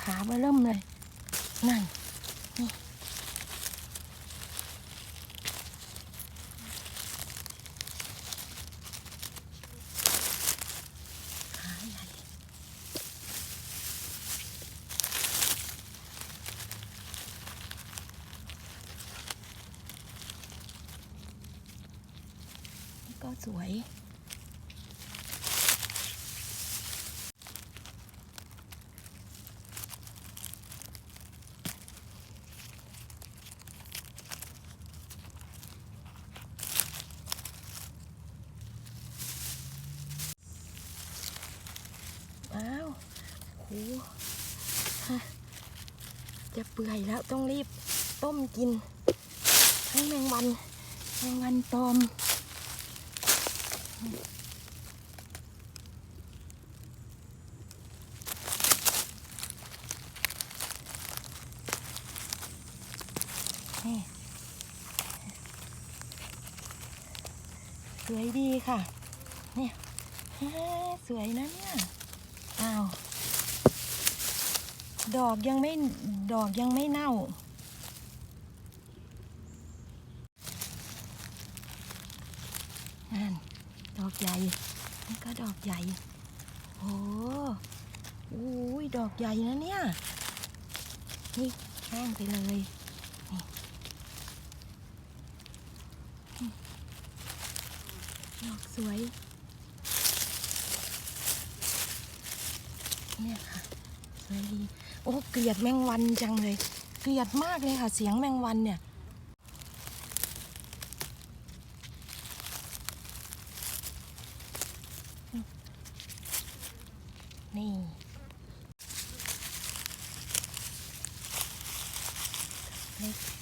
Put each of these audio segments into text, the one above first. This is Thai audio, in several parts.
ขามาเริ่มเลย นั่นนี่ขาใหญ่นี่ก็สวย อ้าวโหฮะ จะเปื่อยแล้วต้องรีบต้มกิน ทั้งแมงวันแมงวันตอมสวยดีค่ะ เนี่ยสวยนะเนี่ย อ้าว ดอกยังไม่ดอกยังไม่เน่า นั่น ดอกใหญ่นี่ก็ดอกใหญ่ โอ้โอ้ยดอกใหญ่นะเนี่ย นี่แห้งไปเลยดอกสวย เนี่ยค่ะ สวยดี โอ้เกลียดแมงวันจังเลย เกลียดมากเลยค่ะ เสียงแมงวันเนี่ยนี่เล็ก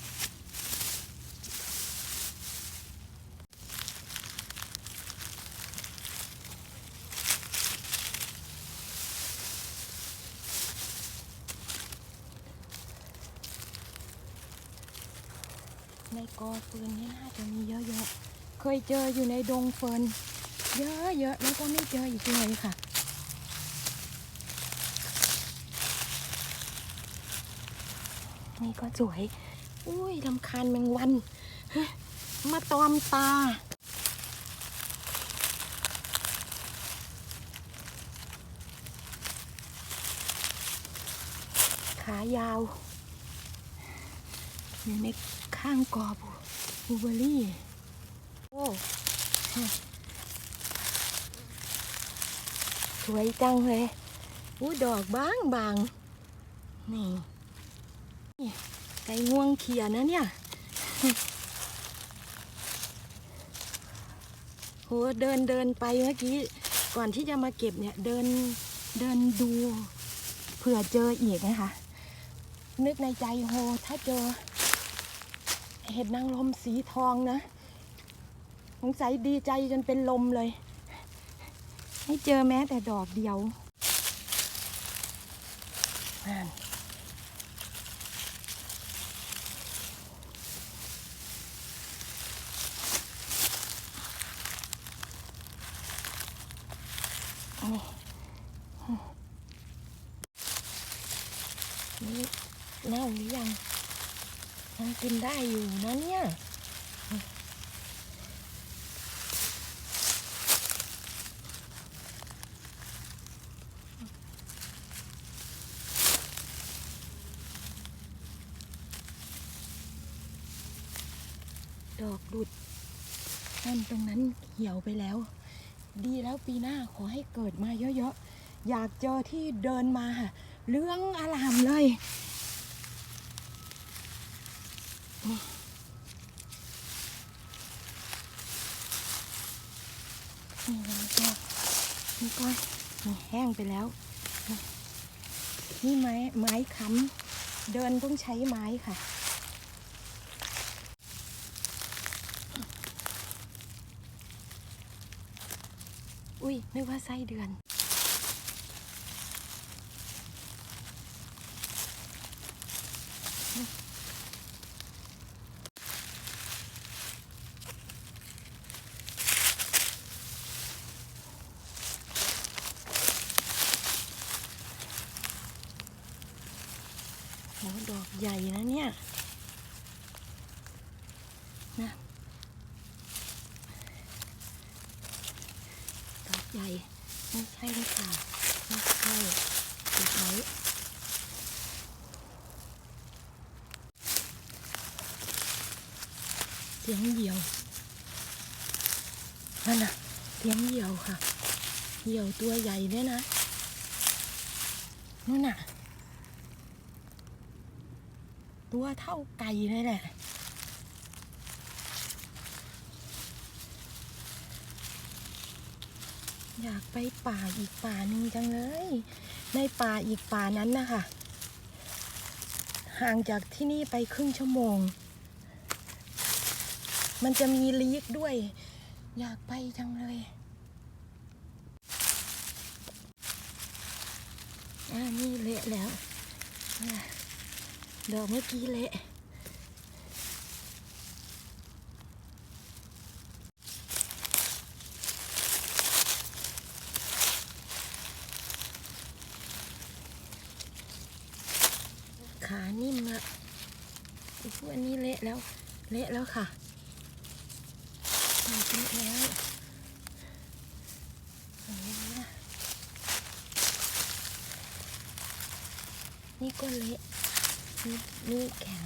กอเฟิร์นนี่น่าจะมีเยอะๆ เคยเจออยู่ในดงเฟิร์นเยอะๆ แล้วก็ไม่เจออีกเลยค่ะ นี่ก็สวย อุ้ยลำคาญแมงวัน มาตอมตาขายาวอยู่ใน ข้างกอบูบูเบอรี่ โอ้สวยจังเลยอู้ดอกบางบางนี่ไก่งวงเขียนะเนี่ยโหเดินเดินไปเมื่อกี้ ก่อนที่จะมาเก็บเนี่ย เดินเดินดู เผื่อเจออีกนะคะ นึกในใจโห ถ้าเจอ เห็ดนางรมสีทองนะสงสัยดีใจจนเป็นลมเลยให้เจอแม้แต่ดอกเดียวนั่นนี่เน่าหรือยัง ยังกินได้อยู่นะเนี่ยดอกดุดนั่นตรงนั้นเหี่ยวไปแล้ว ดีแล้วปีหน้าขอให้เกิดมาเยอะๆ อยากเจอที่เดินมาเรื่องอลามเลย นี่นี่แล้วก็นี่ก็นี่แห้งไปแล้ว นี่ไม้ไม้ค้ำเดินต้องใช้ไม้ค่ะอุ้ยนึกว่าไส้เดือน ใหญ่นะเนี่ยนะดอกใหญ่ไม่ใช่หรือเปล่าไม่ใช่เก็บไว้เสียงเหี่ยวนั่นน่ะเสียงเหี่ยวค่ะเหี่ยวตัวใหญ่ด้วยนะนู่นน่ะ ตัวเท่าไก่เลยแหละอยากไปป่าอีกป่าหนึ่งจังเลย ในป่าอีกป่านั้นนะคะห่างจากที่นี่ไปครึ่งชั่วโมง มันจะมีลีกด้วย อยากไปจังเลยอ่านี่เละแล้ว ดอกเมื่อกี้เละขานิ่มอะโอ้โหอันนี้เละแล้ว เละแล้วค่ะเละแล้วนี่ก็เละ นี่แข็ง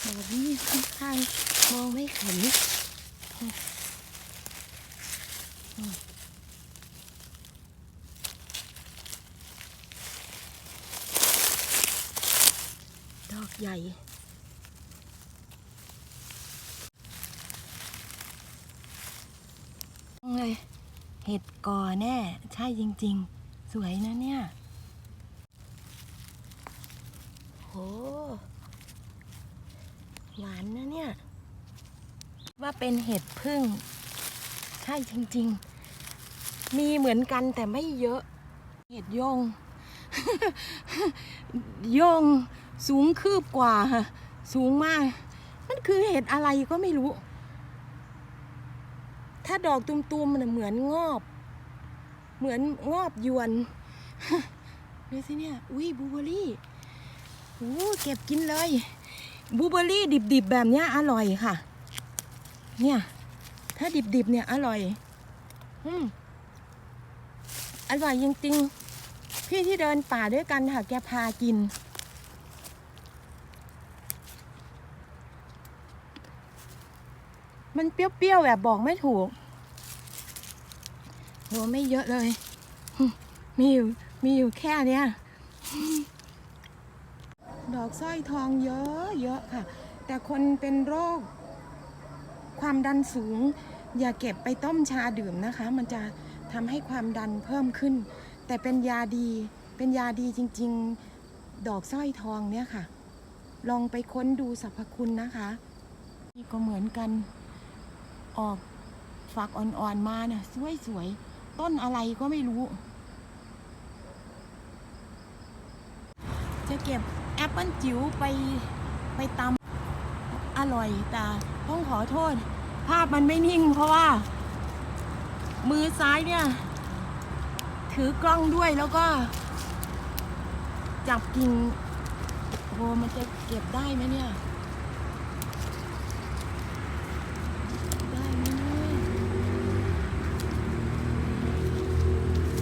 แบบนี้ค่อนข้างมองไม่เห็นดอกใหญ่ เลยเห็ดก่อแน่ ใช่จริง ๆ สวยนะเนี่ยโหหวานนะเนี่ย ว่าเป็นเห็ดพึ่ง ใช่จริง ๆ มีเหมือนกันแต่ไม่เยอะ เห็ดยงยงสูงคืบกว่า สูงมาก มันคือเห็ดอะไรก็ไม่รู้ ถ้าดอกตุมๆมันเหมือนงอบ เหมือนงอบยวนดูสิเนี่ย อุ้ยบูเบอรี่โอ้เก็บกินเลยบูเบอร์รี่ดิบๆแบบเนี้ยอร่อยค่ะ เนี่ย ถ้าดิบๆเนี่ยอร่อย อืมอร่อยจริงๆพี่ที่เดินป่าด้วยกันค่ะแกพากิน มันเปรี้ยวๆแบบบอกไม่ถูกโหไม่เยอะเลย มีอยู่มีอยู่แค่เนี้ยดอกสร้อยทองเยอะเยอะค่ะ แต่คนเป็นโรค ความดันสูง อย่าเก็บไปต้มชาดื่มนะคะ มันจะทำให้ความดันเพิ่มขึ้น แต่เป็นยาดี เป็นยาดีจริง ๆ ดอกสร้อยทองเนี่ยค่ะ ลองไปค้นดูสรรพคุณนะคะนี่ก็เหมือนกัน ออกฝักอ่อนๆมาเนี่ยสวยๆ ต้นอะไรก็ไม่รู้ จะเก็บแอปเปิลจิ๋วไปไปตำอร่อยแต่ต้องขอโทษ ภาพมันไม่นิ่งเพราะว่า มือซ้ายเนี่ย ถือกล้องด้วยแล้วก็ จับกิ่งโอ้มันจะเก็บได้ไหมเนี่ย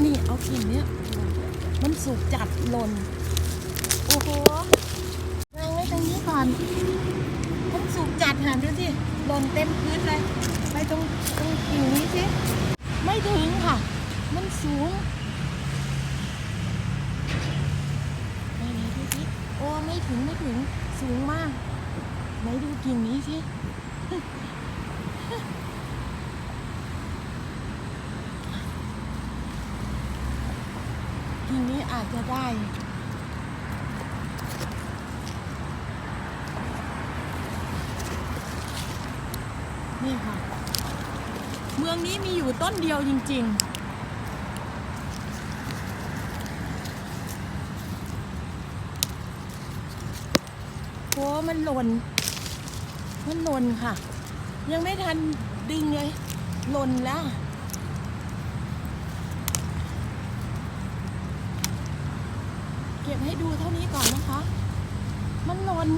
นี่เอากิ่งเนี้ย มันสุกจัดหล่น โอ้โหวางไว้ตรงนี้ก่อน มันสุกจัดหันดูสิหล่นเต็มพื้นเลย ไปตรงตรงกิ่งนี้สิ ไม่ถึงค่ะ มันสูงไหนไหนดูสิโอ้ไม่ถึงไม่ถึงสูงมาก ไหนดูกิ่งนี้สิ กิ่งนี้ อาจจะได้ นี่ค่ะ เมืองนี้มีอยู่ต้นเดียวจริง ๆโหมันหล่น มันหล่นค่ะ ยังไม่ทันดึงเลย หล่นแล้ว เก็บให้ดูเท่านี้ก่อนนะคะ มันหล่น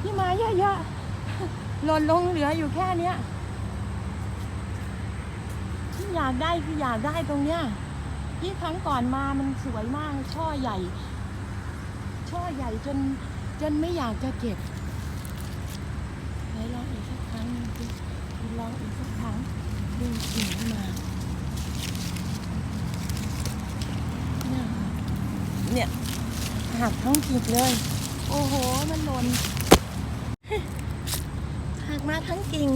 พี่มาเยอะๆหล่นลงเหลืออยู่แค่เนี้ยที่อยากได้คืออยากได้ตรงเนี้ยที่ครั้งก่อนมามันสวยมาก ช่อใหญ่ ช่อใหญ่จนจนไม่อยากจะเก็บไหนลองอีกสักครั้งหนึงสิลองอีกสักครั้งดึงกิ่งขึ้นมา เนี่ยค่ะ เนี่ยหักทั้งกิ่งเลย โอ้โห มันหล่นหักมาทั้งกิ่ง